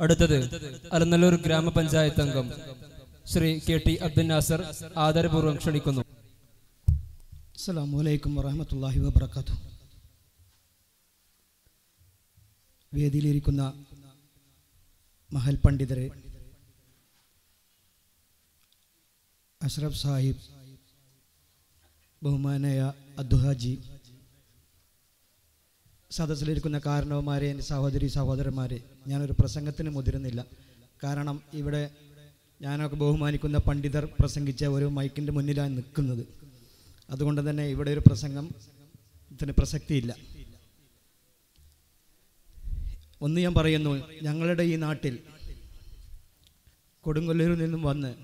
അടുത്തത് അലനല്ലൂർ ഗ്രാമപഞ്ചായത്ത് അംഗം ശ്രീ കെ ടി അബ്ദുൽ നാസർ ആദരപൂർവം ക്ഷണിക്കുന്നു. അസ്സലാമു അലൈക്കും വറഹമത്തല്ലാഹി വബർക്കാത്തു വേദിയിലിരിക്കുന്ന മഹൽ പണ്ഡിതരെ അഷ്റഫ് സാഹിബ് ബഹുമാനായ അദ്ദുഹാജി സദസ്സിലിരിക്കുന്ന കാരണവന്മാരെ എന്റെ സഹോദരി സഹോദരന്മാരെ ഞാനൊരു പ്രസംഗത്തിന് മുതിരുന്നില്ല. കാരണം ഇവിടെ ഞാനൊക്കെ ബഹുമാനിക്കുന്ന പണ്ഡിതർ പ്രസംഗിച്ച ഒരു മൈക്കിന്റെ മുന്നിലാണ് നിൽക്കുന്നത്. അതുകൊണ്ട് തന്നെ ഇവിടെ ഒരു പ്രസംഗം ഇതിന് പ്രസക്തിയില്ല. ഒന്ന് ഞാൻ പറയുന്നു ഞങ്ങളുടെ ഈ നാട്ടിൽ കൊടുങ്ങല്ലൂരിൽ നിന്നും വന്ന്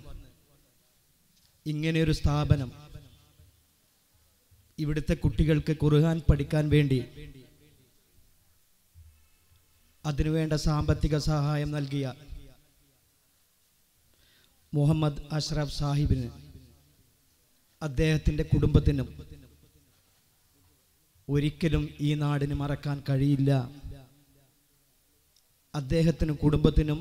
ഇങ്ങനെയൊരു സ്ഥാപനം ഇവിടുത്തെ കുട്ടികൾക്ക് ഖുർആൻ പഠിക്കാൻ വേണ്ടി അതിനുവേണ്ട സാമ്പത്തിക സഹായം നൽകിയ മുഹമ്മദ് അഷ്റഫ് സാഹിബിന് അദ്ദേഹത്തിന്റെ കുടുംബത്തിനും ഒരിക്കലും ഈ നാടിന് മറക്കാൻ കഴിയില്ല. അദ്ദേഹത്തിനും കുടുംബത്തിനും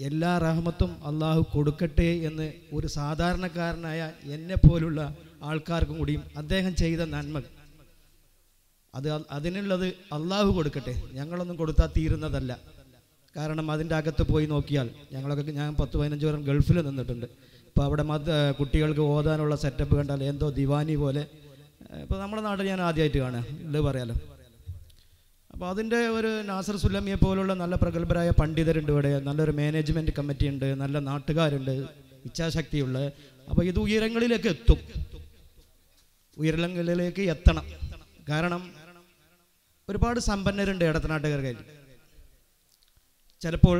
എല്ലാ റഹ്മത്തും അള്ളാഹു കൊടുക്കട്ടെ എന്ന് ഒരു സാധാരണക്കാരനായ എന്നെ പോലുള്ള ആൾക്കാർക്കും കൂടിയും അദ്ദേഹം ചെയ്ത നന്മ അത് അതിനുള്ളത് അള്ളാഹു കൊടുക്കട്ടെ. ഞങ്ങളൊന്നും കൊടുത്താൽ തീരുന്നതല്ല. കാരണം അതിന്റെ അകത്ത് പോയി നോക്കിയാൽ ഞങ്ങളൊക്കെ ഞാൻ പത്ത് പതിനഞ്ച് പേരും ഗൾഫിൽ നിന്നിട്ടുണ്ട്. ഇപ്പോൾ അവിടെ മത കുട്ടികൾക്ക് ഓതാനുള്ള സെറ്റപ്പ് കണ്ടാൽ എന്തോ ദിവാനി പോലെ. ഇപ്പോൾ നമ്മുടെ നാട്ടിൽ ഞാൻ ആദ്യമായിട്ട് കാണുക. ഇത് പറയാലോ. അപ്പോൾ അതിന്റെ ഒരു നാസർ സുല്ലമിയെ പോലുള്ള നല്ല പ്രഗത്ഭരായ പണ്ഡിതരുണ്ട് ഇവിടെ. നല്ലൊരു മാനേജ്മെന്റ് കമ്മിറ്റി ഉണ്ട് നല്ല നാട്ടുകാരുണ്ട് ഇച്ഛാശക്തിയുള്ള. അപ്പോൾ ഇത് ഉയരങ്ങളിലേക്ക് എത്തും. ഉയരങ്ങളിലേക്ക് എത്തണം. കാരണം ഒരുപാട് സമ്പന്നരുണ്ട് ഇടത്തനാട്ടുകാർക്കായി ചിലപ്പോൾ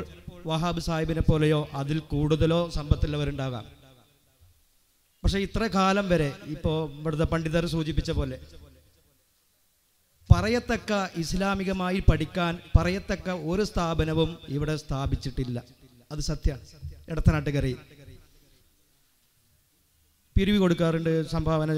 വഹാബ് സാഹിബിനെ പോലെയോ അതിൽ കൂടുതലോ സമ്പത്തുള്ളവരുണ്ടാകാം. പക്ഷെ ഇത്ര കാലം വരെ ഇപ്പോൾ ഇവിടുത്തെ പണ്ഡിതർ സൂചിപ്പിച്ച പോലെ പറയത്തക്ക ഇസ്ലാമികമായി പഠിക്കാൻ പറയത്തക്ക ഒരു സ്ഥാപനവും ഇവിടെ സ്ഥാപിച്ചിട്ടില്ല. അത് സത്യമാണ് ഇടത്തനാട്ടുകരയിൽ പിരിവ് കൊടുക്കാറുണ്ട് സംഭാവന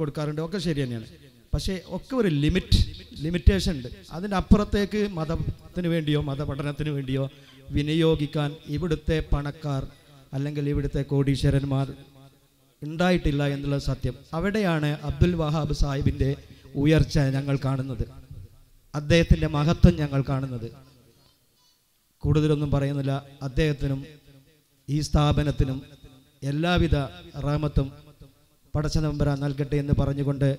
കൊടുക്കാറുണ്ട് ഒക്കെ ശരി തന്നെയാണ്. പക്ഷേ ഒക്കെ ഒരു ലിമിറ്റ് ലിമിറ്റേഷൻ ഉണ്ട് അതിന്റെ അപ്പുറത്തേക്ക് മതത്തിന് വേണ്ടിയോ മതപഠനത്തിന് വേണ്ടിയോ വിനിയോഗിക്കാൻ ഇവിടുത്തെ പണക്കാർ അല്ലെങ്കിൽ ഇവിടുത്തെ കോടീശ്വരന്മാർ ഉണ്ടായിട്ടില്ല എന്നുള്ള സത്യം. അവിടെയാണ് അബ്ദുൽ വഹാബ് സാഹിബിന്റെ ഉയർച്ച ഞങ്ങൾ കാണുന്നത്. അദ്ദേഹത്തിന്റെ മഹത്വം ഞങ്ങൾ കാണുന്നത്. കൂടുതലൊന്നും പറയുന്നില്ല. അദ്ദേഹത്തിനും ഈ സ്ഥാപനത്തിനും എല്ലാവിധ റഹമത്തും പടച്ച നമ്പര നൽകട്ടെ എന്ന് പറഞ്ഞുകൊണ്ട്